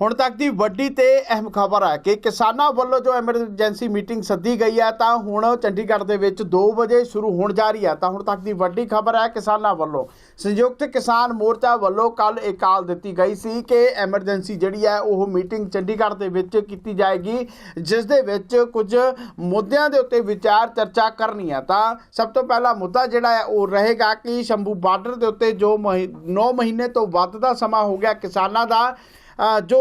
ਹੁਣ ਤੱਕ ਦੀ ਵੱਡੀ ਤੇ ਅਹਿਮ ਖਬਰ ਹੈ ਕਿ ਕਿਸਾਨਾਂ ਵੱਲੋਂ ਜੋ ਐਮਰਜੈਂਸੀ ਮੀਟਿੰਗ ਸੱਦੀ ਗਈ ਹੈ, ਤਾਂ ਹੁਣ ਚੰਡੀਗੜ੍ਹ ਦੇ ਵਿੱਚ 2 ਵਜੇ ਸ਼ੁਰੂ ਹੋਣ ਜਾ ਰਹੀ ਹੈ। ਤਾਂ ਹੁਣ ਤੱਕ ਦੀ ਵੱਡੀ ਖਬਰ ਹੈ ਕਿਸਾਨਾਂ ਵੱਲੋਂ। ਸੰਯੁਕਤ ਕਿਸਾਨ ਮੋਰਚਾ ਵੱਲੋਂ ਕੱਲ ਇੱਕ ਕਾਲ ਦਿੱਤੀ ਗਈ ਸੀ ਕਿ ਐਮਰਜੈਂਸੀ ਜਿਹੜੀ ਹੈ, ਉਹ ਮੀਟਿੰਗ ਚੰਡੀਗੜ੍ਹ ਦੇ ਵਿੱਚ ਕੀਤੀ ਜਾਏਗੀ, ਜਿਸ ਦੇ ਵਿੱਚ ਕੁਝ ਮੁੱਦਿਆਂ ਦੇ ਉੱਤੇ ਵਿਚਾਰ ਚਰਚਾ ਕਰਨੀ ਹੈ। ਤਾਂ ਸਭ ਤੋਂ ਪਹਿਲਾ ਮੁੱਦਾ ਜਿਹੜਾ ਹੈ, ਉਹ ਰਹੇਗਾ ਕਿ ਸ਼ੰਭੂ ਬਾਰਡਰ ਦੇ ਉੱਤੇ ਜੋ 9 ਮਹੀਨੇ ਤੋਂ ਵੱਧ ਦਾ ਸਮਾਂ ਹੋ ਗਿਆ ਕਿਸਾਨਾਂ ਦਾ ਜੋ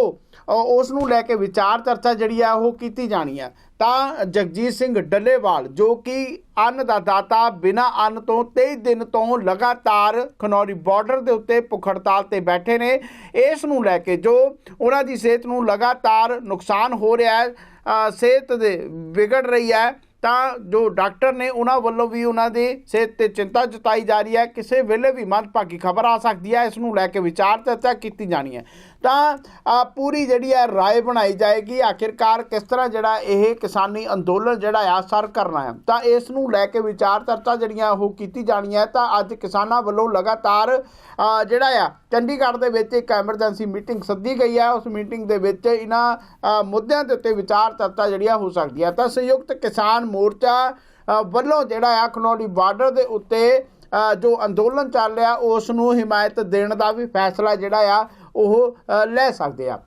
ਉਸ ਨੂੰ ਲੈ ਕੇ ਵਿਚਾਰ ਚਰਚਾ ਜਿਹੜੀ ਆ ਉਹ ਕੀਤੀ ਜਾਣੀ ਆ। ਤਾਂ ਜਗਜੀਤ ਸਿੰਘ ਡੱਲੇਵਾਲ, ਜੋ ਕਿ ਅੰਨ ਦਾ ਦਾਤਾ, ਬਿਨਾ ਅੰਨ ਤੋਂ 23 ਦਿਨ ਤੋਂ ਲਗਾਤਾਰ ਖਨੌਰੀ ਬਾਰਡਰ ਦੇ ਉੱਤੇ ਭੁੱਖ ਹੜਤਾਲ ਤੇ ਬੈਠੇ ਨੇ। ਇਸ ਨੂੰ ਲੈ ਕੇ ਜੋ ਉਹਨਾਂ ਦੀ ਸਿਹਤ ਨੂੰ ਲਗਾਤਾਰ ਨੁਕਸਾਨ ਹੋ ਰਿਹਾ ਹੈ ਸਿਹਤ ਦੇ ਵਿਗੜ ਰਹੀ ਹੈ ਤਾਂ ਜੋ ਡਾਕਟਰ ਨੇ ਉਹਨਾਂ ਵੱਲੋਂ ਵੀ ਉਹਨਾਂ ਦੀ ਸਿਹਤ ਤੇ ਚਿੰਤਾ ਜਤਾਈ ਜਾ ਰਹੀ ਹੈ, ਕਿਸੇ ਵੇਲੇ ਵੀ ਮੰਦਭਾਗੀ ਖਬਰ ਆ ਸਕਦੀ ਹੈ, ਇਸ ਨੂੰ ਲੈ ਕੇ ਵਿਚਾਰ ਚਰਚਾ ਕੀਤੀ ਜਾਣੀ ਹੈ। ਤਾਂ ਪੂਰੀ ਜਿਹੜੀ ਹੈ ਰਾਏ ਬਣਾਈ ਜਾਏਗੀ, ਆਖਿਰਕਾਰ ਕਿਸ ਤਰ੍ਹਾਂ ਜਿਹੜਾ ਇਹ ਕਿਸਾਨੀ ਅੰਦੋਲਨ ਜਿਹੜਾ ਆ ਸਰ ਕਰਨਾ ਹੈ, ਤਾਂ ਇਸ ਨੂੰ ਲੈ ਕੇ ਵਿਚਾਰ ਚਰਚਾ ਜਿਹੜੀਆਂ ਉਹ ਕੀਤੀ ਜਾਣੀ ਹੈ, ਤਾਂ ਅੱਜ ਕਿਸਾਨਾਂ ਵੱਲੋਂ ਲਗਾਤਾਰ ਜਿਹੜਾ ਆ ਚੰਡੀਗੜ੍ਹ ਦੇ ਵਿੱਚ ਇੱਕ ਐਮਰਜੈਂਸੀ ਮੀਟਿੰਗ ਸੱਦੀ ਗਈ ਹੈ, ਉਸ ਮੀਟਿੰਗ ਦੇ ਵਿੱਚ ਇਹਨਾਂ ਮੁੱਦਿਆਂ ਦੇ ਉੱਤੇ ਵਿਚਾਰ ਚਰਚਾ ਜਿਹੜੀ ਆ ਹੋ ਸਕਦੀ ਹੈ। ਤਾਂ ਸੰਯੁਕਤ ਕਿਸਾਨ ਮੋਰਚਾ ਵੱਲੋਂ ਜਿਹੜਾ ਆ ਖਨੌਰੀ ਬਾਰਡਰ ਦੇ ਉੱਤੇ ਜੋ ਅੰਦੋਲਨ ਚੱਲ ਰਿਹਾ, ਉਸ ਨੂੰ ਹਿਮਾਇਤ ਦੇਣ ਦਾ ਵੀ ਫੈਸਲਾ ਜਿਹੜਾ ਆ, ਉਹ ਲੈ ਸਕਦੇ ਆ।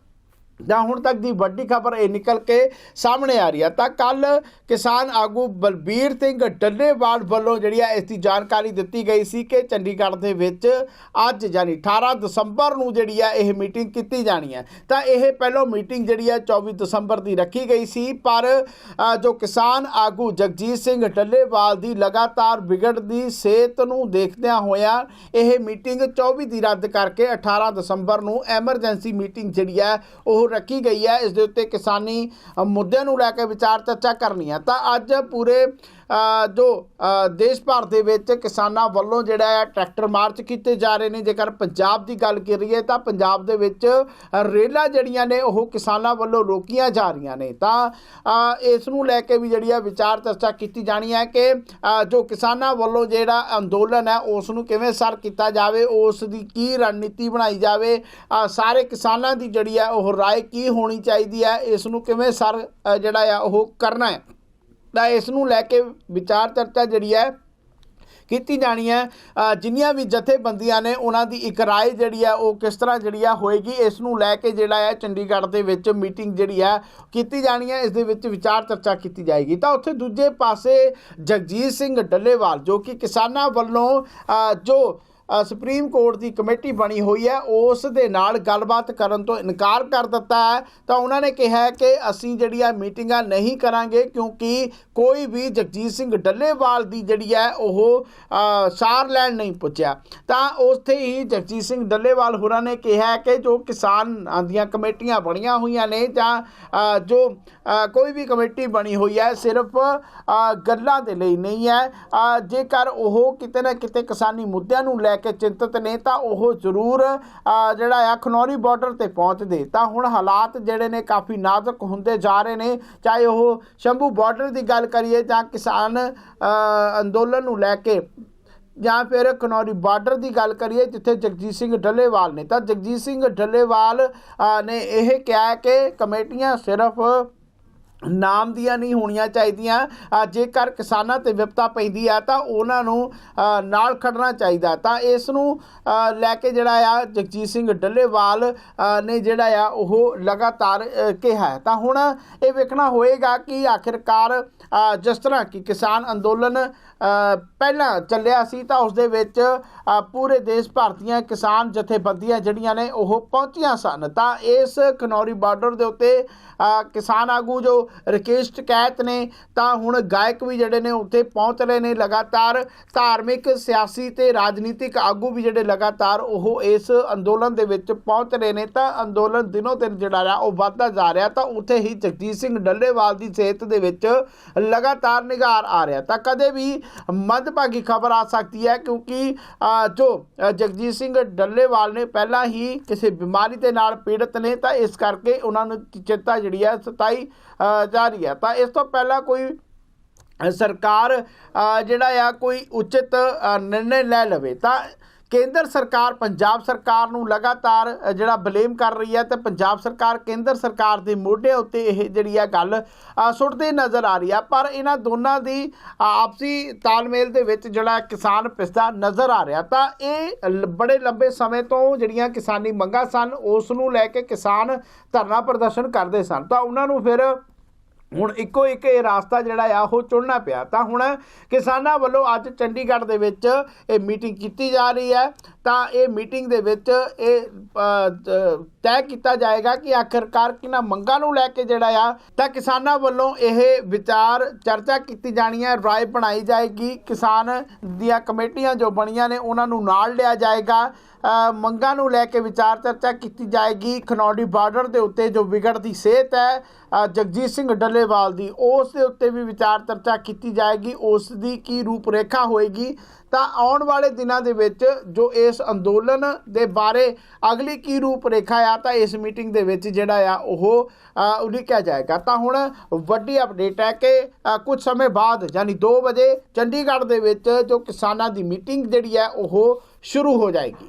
ਜਾਂ ਹੁਣ ਤੱਕ ਦੀ ਵੱਡੀ ਖਬਰ ਇਹ ਨਿਕਲ ਕੇ ਸਾਹਮਣੇ ਆ ਰਹੀ ਹੈ ਤਾਂ ਕੱਲ ਕਿਸਾਨ ਆਗੂ ਬਲਬੀਰ ਸਿੰਘ ਡੱਲੇਵਾਲ ਵੱਲੋਂ ਜਿਹੜੀ ਹੈ ਇਸ ਦੀ ਜਾਣਕਾਰੀ ਦਿੱਤੀ ਗਈ ਸੀ ਕਿ ਚੰਡੀਗੜ੍ਹ ਦੇ ਵਿੱਚ ਅੱਜ ਯਾਨੀ 18 ਦਸੰਬਰ ਨੂੰ ਜਿਹੜੀ ਹੈ ਇਹ ਮੀਟਿੰਗ ਕੀਤੀ ਜਾਣੀ ਹੈ ਤਾਂ ਇਹ ਪਹਿਲੋਂ ਮੀਟਿੰਗ ਜਿਹੜੀ ਹੈ 24 ਦਸੰਬਰ ਦੀ ਰੱਖੀ ਗਈ ਸੀ, ਪਰ ਜੋ ਕਿਸਾਨ ਆਗੂ ਜਗਜੀਤ ਸਿੰਘ ਡੱਲੇਵਾਲ ਦੀ ਲਗਾਤਾਰ ਵਿਗੜਦੀ ਸਿਹਤ ਨੂੰ ਦੇਖਦਿਆਂ ਹੋਇਆਂ ਇਹ ਮੀਟਿੰਗ 24 ਦੀ ਰੱਦ ਕਰਕੇ 18 ਦਸੰਬਰ ਨੂੰ ਐਮਰਜੈਂਸੀ ਮੀਟਿੰਗ ਜਿਹੜੀ ਹੈ ਉਹ ਰੱਖੀ ਗਈ ਹੈ ਇਸ ਦੇ ਉੱਤੇ ਕਿਸਾਨੀ ਅ, ਮੁੱਦਿਆਂ ਨੂੰ ਲੈ ਕੇ ਵਿਚਾਰ ਚਰਚਾ ਕਰਨੀ ਹੈ। ਤਾਂ ਅੱਜ ਪੂਰੇ ਜੋ ਦੇਸ਼ ਭਰ ਦੇ ਵਿੱਚ ਕਿਸਾਨਾਂ ਵੱਲੋਂ ਜਿਹੜਾ ਹੈ ਟਰੈਕਟਰ ਮਾਰਚ ਕੀਤੇ ਜਾ ਰਹੇ ਨੇ। ਜੇਕਰ ਪੰਜਾਬ ਦੀ ਗੱਲ ਕਰੀਏ ਤਾਂ ਪੰਜਾਬ ਦੇ ਵਿੱਚ ਰੇਲਾਂ ਜਿਹੜੀਆਂ ਨੇ, ਉਹ ਕਿਸਾਨਾਂ ਵੱਲੋਂ ਰੋਕੀਆਂ ਜਾ ਰਹੀਆਂ ਨੇ। ਤਾਂ ਇਸ ਨੂੰ ਲੈ ਕੇ ਵੀ ਜਿਹੜੀ ਹੈ ਵਿਚਾਰ ਚਰਚਾ ਕੀਤੀ ਜਾਣੀ ਹੈ ਕਿ ਜੋ ਕਿਸਾਨਾਂ ਵੱਲੋਂ ਜਿਹੜਾ ਅੰਦੋਲਨ ਹੈ, ਉਸ ਨੂੰ ਕਿਵੇਂ ਸਰ ਕੀਤਾ ਜਾਵੇ, ਉਸ ਦੀ ਕੀ ਰਣਨੀਤੀ ਬਣਾਈ ਜਾਵੇ ਸਾਰੇ ਕਿਸਾਨਾਂ ਦੀ ਜਿਹੜੀ ਹੈ ਉਹ ਰਾਏ ਕੀ ਹੋਣੀ ਚਾਹੀਦੀ ਹੈ, ਇਸ ਨੂੰ ਕਿਵੇਂ ਸਰ ਜਿਹੜਾ ਆ ਉਹ ਕਰਨਾ ਹੈ। ਤਾਂ ਇਸ ਨੂੰ ਲੈ ਕੇ ਵਿਚਾਰ ਚਰਚਾ ਜਿਹੜੀ ਹੈ ਕੀਤੀ ਜਾਣੀ ਹੈ। ਜਿੰਨੀਆਂ ਵੀ ਜਥੇਬੰਦੀਆਂ ਨੇ ਉਹਨਾਂ ਦੀ ਇੱਕ ਰਾਏ ਜਿਹੜੀ ਹੈ ਉਹ ਕਿਸ ਤਰ੍ਹਾਂ ਜਿਹੜੀ ਆ ਹੋਏਗੀ ਇਸ ਨੂੰ ਲੈ ਕੇ ਜਿਹੜਾ ਹੈ ਚੰਡੀਗੜ੍ਹ ਦੇ ਵਿੱਚ ਮੀਟਿੰਗ ਜਿਹੜੀ ਹੈ ਕੀਤੀ ਜਾਣੀ ਹੈ। ਇਸ ਦੇ ਵਿੱਚ ਵਿਚਾਰ ਚਰਚਾ ਕੀਤੀ ਜਾਏਗੀ। ਤਾਂ ਉੱਥੇ ਦੂਜੇ ਪਾਸੇ ਜਗਜੀਤ ਸਿੰਘ ਡੱਲੇਵਾਲ ਜੋ ਕਿ ਕਿਸਾਨਾਂ ਵੱਲੋਂ ਜੋ ਸੁਪਰੀਮ ਕੋਰਟ ਦੀ ਕਮੇਟੀ ਬਣੀ ਹੋਈ ਹੈ, ਉਸ ਦੇ ਨਾਲ ਗੱਲਬਾਤ ਕਰਨ ਤੋਂ ਇਨਕਾਰ ਕਰ ਦਿੱਤਾ ਹੈ। ਤਾਂ ਉਹਨਾਂ ਨੇ ਕਿਹਾ ਕਿ ਅਸੀਂ ਜਿਹੜੀਆਂ ਮੀਟਿੰਗਾਂ ਨਹੀਂ ਕਰਾਂਗੇ, ਕਿਉਂਕਿ ਕੋਈ ਵੀ ਜਗਜੀਤ ਸਿੰਘ ਡੱਲੇਵਾਲ ਦੀ ਜਿਹੜੀ ਹੈ, ਉਹ ਸਾਰ ਲੈਣ ਨਹੀਂ ਪੁੱਜਿਆ। ਤਾਂ ਉੱਥੇ ਹੀ ਜਗਜੀਤ ਸਿੰਘ ਡੱਲੇਵਾਲ ਹੋਰਾਂ ਨੇ ਕਿਹਾ ਕਿ ਜੋ ਕਿਸਾਨ ਦੀਆਂ ਕਮੇਟੀਆਂ ਬਣੀਆਂ ਹੋਈਆਂ ਨੇ, ਜਾਂ ਜੋ ਕੋਈ ਵੀ ਕਮੇਟੀ ਬਣੀ ਹੋਈ ਹੈ, ਸਿਰਫ ਗੱਲਾਂ ਦੇ ਲਈ ਨਹੀਂ ਹੈ। ਜੇਕਰ ਉਹ ਕਿਤੇ ਨਾ ਕਿਤੇ ਕਿਸਾਨੀ ਮੁੱਦਿਆਂ ਨੂੰ ਲੈ ਕੇ ਚਿੰਤਤ ਨੇ, ਤਾਂ ਉਹ ਜ਼ਰੂਰ ਜਿਹੜਾ ਆ ਖਨੌਰੀ ਬਾਰਡਰ ਤੇ ਪਹੁੰਚਦੇ ਤਾਂ ਹੁਣ ਹਾਲਾਤ ਜਿਹੜੇ ਨੇ ਕਾਫੀ ਨਾਜ਼ੁਕ ਹੁੰਦੇ ਜਾ ਰਹੇ ਨੇ। ਚਾਹੇ ਉਹ ਸ਼ੰਭੂ ਬਾਰਡਰ ਦੀ ਗੱਲ ਕਰੀਏ ਜਾਂ ਕਿਸਾਨ ਅੰਦੋਲਨ ਨੂੰ ਲੈ ਕੇ ਜਾਂ ਫਿਰ ਖਨੌਰੀ ਬਾਰਡਰ ਦੀ ਗੱਲ ਕਰੀਏ, ਜਿੱਥੇ ਜਗਜੀਤ ਸਿੰਘ ਡੱਲੇਵਾਲ ਨੇ। ਤਾਂ ਜਗਜੀਤ ਸਿੰਘ ਡੱਲੇਵਾਲ ਨੇ ਇਹ ਕਿਹਾ ਕਿ ਕਮੇਟੀਆਂ ਸਿਰਫ ਨਾਮ ਦੀਆਂ ਨਹੀਂ ਹੋਣੀਆਂ ਚਾਹੀਦੀਆਂ। ਜੇਕਰ ਕਿਸਾਨਾਂ ਤੇ ਵਿਪਤਾ ਪੈਂਦੀ ਆ ਤਾਂ ਉਹਨਾਂ ਨੂੰ ਨਾਲ ਖੜਨਾ ਚਾਹੀਦਾ। ਤਾਂ ਇਸ ਨੂੰ ਲੈ ਕੇ ਜਿਹੜਾ ਆ ਜਗਜੀਤ ਸਿੰਘ ਡੱਲੇਵਾਲ ਨੇ ਜਿਹੜਾ ਆ ਉਹ ਲਗਾਤਾਰ ਕਿਹਾ ਤਾਂ ਹੁਣ ਇਹ ਵੇਖਣਾ ਹੋਏਗਾ ਕਿ ਆਖਿਰਕਾਰ ਜਿਸ ਤਰ੍ਹਾਂ ਕਿ ਕਿਸਾਨ ਅੰਦੋਲਨ ਪਹਿਲਾਂ ਚੱਲਿਆ ਸੀ ਤਾਂ ਉਸ ਦੇ ਵਿੱਚ ਪੂਰੇ ਦੇਸ਼ ਭਰ ਦੀਆਂ ਕਿਸਾਨ ਜਥੇਬੰਦੀਆਂ ਜਿਹੜੀਆਂ ਨੇ ਉਹ ਪਹੁੰਚੀਆਂ ਸਨ। ਤਾਂ ਇਸ ਖਨੌਰੀ ਬਾਰਡਰ ਦੇ ਉੱਤੇ ਕਿਸਾਨ ਆਗੂ ਜੋ ਰਕੇਸ਼ ਕੈਤ ਨੇ, ਤਾਂ ਹੁਣ ਗਾਇਕ ਵੀ ਜਿਹੜੇ ਨੇ ਉੱਥੇ ਪਹੁੰਚ ਰਹੇ ਨੇ ਲਗਾਤਾਰ। ਧਾਰਮਿਕ, ਸਿਆਸੀ ਤੇ ਰਾਜਨੀਤਿਕ ਆਗੂ ਵੀ ਜਿਹੜੇ ਲਗਾਤਾਰ ਉਹ ਇਸ ਅੰਦੋਲਨ ਦੇ ਵਿੱਚ ਪਹੁੰਚ ਰਹੇ ਨੇ। ਤਾਂ ਅੰਦੋਲਨ ਦਿਨੋ ਦਿਨ ਜਿਹੜਾ ਆ, ਉਹ ਵੱਧਦਾ ਜਾ ਰਿਹਾ। ਤਾਂ ਉੱਥੇ ਹੀ ਜਗਜੀਤ ਸਿੰਘ ਡੱਲੇਵਾਲ ਦੀ ਸਿਹਤ ਦੇ ਵਿੱਚ ਲਗਾਤਾਰ ਨਿਗਾਰ ਆ ਰਿਹਾ। ਤਾਂ ਕਦੇ ਵੀ ਮੰਦਭਾਗੀ ਖਬਰ ਆ ਸਕਦੀ ਹੈ, ਕਿਉਂਕਿ ਜੋ ਜਗਜੀਤ ਸਿੰਘ ਡੱਲੇਵਾਲ ਨੇ ਪਹਿਲਾਂ ਹੀ ਕਿਸੇ ਬਿਮਾਰੀ ਦੇ ਨਾਲ ਪੀੜਤ ਨੇ, ਤਾਂ ਇਸ ਕਰਕੇ ਉਹਨਾਂ ਨੂੰ ਚਿੰਤਾ ਜਿਹੜੀ ਹੈ 27 ਜਾਰੀ ਹੈ। ਤਾਂ ਇਸ ਤੋਂ ਪਹਿਲਾਂ ਕੋਈ ਸਰਕਾਰ ਜਿਹੜਾ ਆ, ਕੋਈ ਉਚਿਤ ਨਿਰਣੇ ਲੈ ਲਵੇ। ਤਾਂ ਕੇਂਦਰ ਸਰਕਾਰ, ਪੰਜਾਬ ਸਰਕਾਰ ਨੂੰ ਲਗਾਤਾਰ ਜਿਹੜਾ ਬਲੇਮ ਕਰ ਰਹੀ ਹੈ ਤੇ ਪੰਜਾਬ ਸਰਕਾਰ, ਕੇਂਦਰ ਸਰਕਾਰ ਦੇ ਮੋਢੇ ਉੱਤੇ ਇਹ ਜਿਹੜੀ ਆ ਗੱਲ ਸੁੱਟਦੇ ਨਜ਼ਰ ਆ ਰਹੀ ਆ। ਪਰ ਇਹਨਾਂ ਦੋਨਾਂ ਦੀ ਆਪਸੀ ਤਾਲਮੇਲ ਦੇ ਵਿੱਚ ਜਿਹੜਾ ਕਿਸਾਨ ਪਿਸਦਾ ਨਜ਼ਰ ਆ ਰਿਹਾ। ਤਾਂ ਇਹ ਬੜੇ ਲੰਬੇ ਸਮੇਂ ਤੋਂ ਜਿਹੜੀਆਂ ਕਿਸਾਨੀ ਮੰਗਾਂ ਸਨ, ਉਸ ਨੂੰ ਲੈ ਕੇ ਕਿਸਾਨ ਧਰਨਾ ਪ੍ਰਦਰਸ਼ਨ ਕਰਦੇ ਸਨ। ਤਾਂ ਉਹਨਾਂ ਨੂੰ ਫਿਰ ਹੁਣ ਇੱਕੋ ਇੱਕ ਇਹ ਰਾਸਤਾ ਜਿਹੜਾ ਆ, ਉਹ ਚੁਣਨਾ ਪਿਆ। ਤਾਂ ਹੁਣ ਕਿਸਾਨਾਂ ਵੱਲੋਂ ਅੱਜ ਚੰਡੀਗੜ੍ਹ ਦੇ ਵਿੱਚ ਇਹ ਮੀਟਿੰਗ ਕੀਤੀ ਜਾ ਰਹੀ ਹੈ। ਤਾਂ ਇਹ ਮੀਟਿੰਗ ਦੇ ਵਿੱਚ ਇਹ ਤੈਅ ਕੀਤਾ ਜਾਏਗਾ ਕਿ ਆਖਰਕਾਰ ਕਿਹਨਾਂ ਮੰਗਾਂ ਨੂੰ ਲੈ ਕੇ ਜਿਹੜਾ ਆ, ਤਾਂ ਕਿਸਾਨਾਂ ਵੱਲੋਂ ਇਹ ਵਿਚਾਰ ਚਰਚਾ ਕੀਤੀ ਜਾਣੀ ਹੈ। ਰਾਏ ਬਣਾਈ ਜਾਏਗੀ। ਕਿਸਾਨ ਦੀਆਂ ਕਮੇਟੀਆਂ ਜੋ ਬਣੀਆਂ ਨੇ, ਉਹਨਾਂ ਨੂੰ ਨਾਲ ਲਿਆ ਜਾਏਗਾ। ਮੰਗਾਂ ਨੂੰ ਲੈ ਕੇ ਵਿਚਾਰ ਚਰਚਾ ਕੀਤੀ ਜਾਏਗੀ। ਖਨੌੜੀ ਬਾਰਡਰ ਦੇ ਉੱਤੇ ਜੋ ਵਿਗੜਦੀ ਸਿਹਤ ਹੈ ਜਗਜੀਤ ਸਿੰਘ ਡੱਲੇਵਾਲ ਦੀ ਉਸ ਦੇ ਉੱਤੇ ਵੀ ਵਿਚਾਰ ਚਰਚਾ ਕੀਤੀ ਜਾਏਗੀ। ਉਸ ਦੀ ਕੀ ਰੂਪਰੇਖਾ ਹੋਏਗੀ? ਤਾਂ ਆਉਣ ਵਾਲੇ ਦਿਨਾਂ ਦੇ ਵਿੱਚ ਜੋ ਇਸ ਅੰਦੋਲਨ ਦੇ ਬਾਰੇ ਅਗਲੀ ਕੀ ਰੂਪਰੇਖਾ ਆ ਤਾਂ ਇਸ ਮੀਟਿੰਗ ਦੇ ਵਿੱਚ ਜਿਹੜਾ ਆ ਉਹ ਉਲੀਕਿਆ ਜਾਏਗਾ। ਤਾਂ ਹੁਣ ਵੱਡੀ ਅਪਡੇਟ ਹੈ ਕਿ ਅ, ਕੁਝ ਸਮੇਂ ਬਾਅਦ ਯਾਨੀ 2 ਵਜੇ ਚੰਡੀਗੜ੍ਹ ਦੇ ਵਿੱਚ ਜੋ ਕਿਸਾਨਾਂ ਦੀ ਮੀਟਿੰਗ ਜਿਹੜੀ ਹੈ ਉਹ ਸ਼ੁਰੂ ਹੋ ਜਾਏਗੀ।